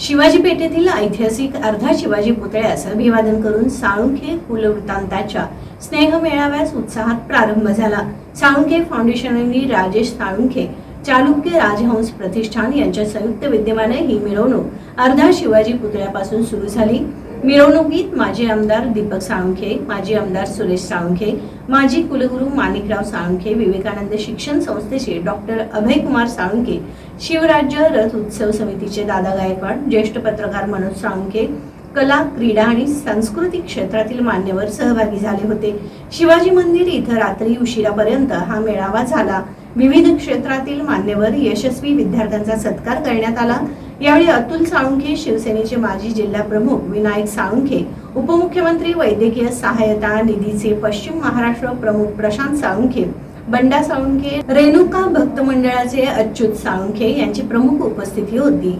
शिवाजी पेठेतील ऐतिहासिक अर्धा शिवाजी पुतळ्यास अभिवादन करून साळुंखे कुलवृत्तांताच्या स्नेह मेळाव्यास उत्साहात प्रारंभ झाला. साळुंखे फाउंडेशननी राजेश साळुंखे चालुक्य राजहंस प्रतिष्ठान यांच्या संयुक्त विद्यमाने ही मिरवणूक अर्धा शिवाजी पुतळ्यापासून सुरू झाली. मिरवणुकीत माजी आमदार दीपक साळुंखे माजी आमदार सुरेश साळुंखे माजी कुलगुरू माणिकराव साळुंखे विवेकानंद शिक्षण संस्थेचे डॉक्टर अभयकुमार साळुंखे शिवराज्य रथ उत्सव समितीचे दादा गायकवाड ज्येष्ठ पत्रकार मनोज साळुंखे कला क्रीडा आणि सांस्कृतिक क्षेत्रातील मान्यवर सहभागी झाले होते. शिवाजी मंदिर इथं रात्री उशिरापर्यंत हा मेळावा झाला. विविध क्षेत्रातील मान्यवर यशस्वी विद्यार्थ्यांचा सत्कार करण्यात आला. यावेळी अतुल साळुंखे शिवसेनेचे माजी जिल्हा प्रमुख विनायक साळुंखे उपमुख्यमंत्री वैद्यकीय सहायता निधीचे पश्चिम महाराष्ट्र प्रमुख प्रशांत साळुंखे बंडा साळुंखे रेणुका भक्त मंडळाचे अच्युत साळुंखे यांची प्रमुख उपस्थिती होती.